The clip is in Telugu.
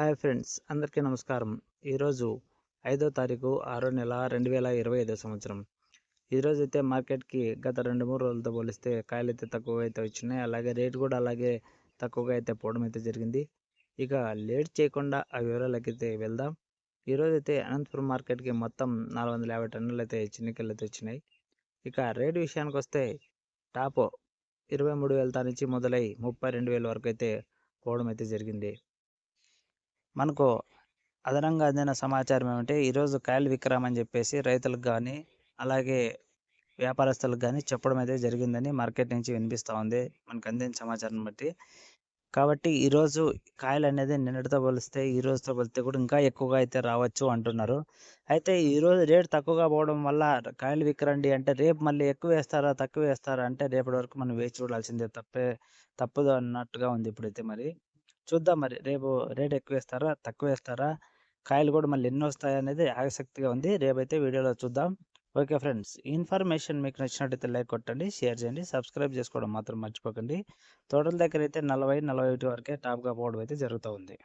హాయ్ ఫ్రెండ్స్ అందరికీ నమస్కారం. ఈరోజు ఐదో తారీఖు ఆరో నెల రెండు వేల ఇరవై ఐదో సంవత్సరం. ఈరోజు అయితే మార్కెట్కి గత రెండు మూడు రోజులతో పోలిస్తే కాయలు అయితే తక్కువగా అయితే వచ్చినాయి. అలాగే రేటు కూడా అలాగే తక్కువగా అయితే పోవడం అయితే జరిగింది. ఇక లేట్ చేయకుండా ఆ వివరాలకి అయితే వెళ్దాం. ఈరోజు అయితే అనంతపురం మార్కెట్కి మొత్తం నాలుగు వందల యాభై టన్నులు అయితే చిన్నికలు అయితే వచ్చినాయి. ఇక రేటు విషయానికి వస్తే టాప్ ఇరవై మూడు వేల నుంచి మొదలై ముప్పై రెండు వేల వరకు అయితే పోవడం అయితే జరిగింది. మనకు అదనంగా అందిన సమాచారం ఏమంటే ఈరోజు కాయలు విక్రయం అని చెప్పేసి రైతులకు కానీ అలాగే వ్యాపారస్తులకు కానీ చెప్పడం అయితే జరిగిందని మార్కెట్ నుంచి వినిపిస్తూ ఉంది. మనకు అందిన సమాచారం బట్టి. కాబట్టి ఈరోజు కాయలు అనేది నిన్నటితో పోలిస్తే ఈ రోజుతో పోలిస్తే కూడా ఇంకా ఎక్కువగా అయితే రావచ్చు అంటున్నారు. అయితే ఈరోజు రేట్ తక్కువగా పోవడం వల్ల కాయలు విక్రండి అంటే రేపు మళ్ళీ ఎక్కువ వేస్తారా తక్కువ వేస్తారా అంటే రేపటి వరకు మనం వేచి చూడాల్సిందే తప్పే తప్పదు అన్నట్టుగా ఉంది ఇప్పుడైతే మరి. చూద్దాం మరి. రేపు రేట్ ఎక్కువ వేస్తారా తక్కువ వేస్తారా కాయలు కూడా మళ్ళీ ఎన్ని వస్తాయి అనేది ఆసక్తిగా ఉంది. రేపైతే వీడియోలో చూద్దాం. ఓకే ఫ్రెండ్స్ ఇన్ఫర్మేషన్ మీకు నచ్చినట్టయితే లైక్ కొట్టండి షేర్ చేయండి సబ్స్క్రైబ్ చేసుకోవడం మాత్రం మర్చిపోకండి. తోటల దగ్గర అయితే నలభై నలభై ఒకటి వరకే టాప్గా పోవడం అయితే జరుగుతూ ఉంది.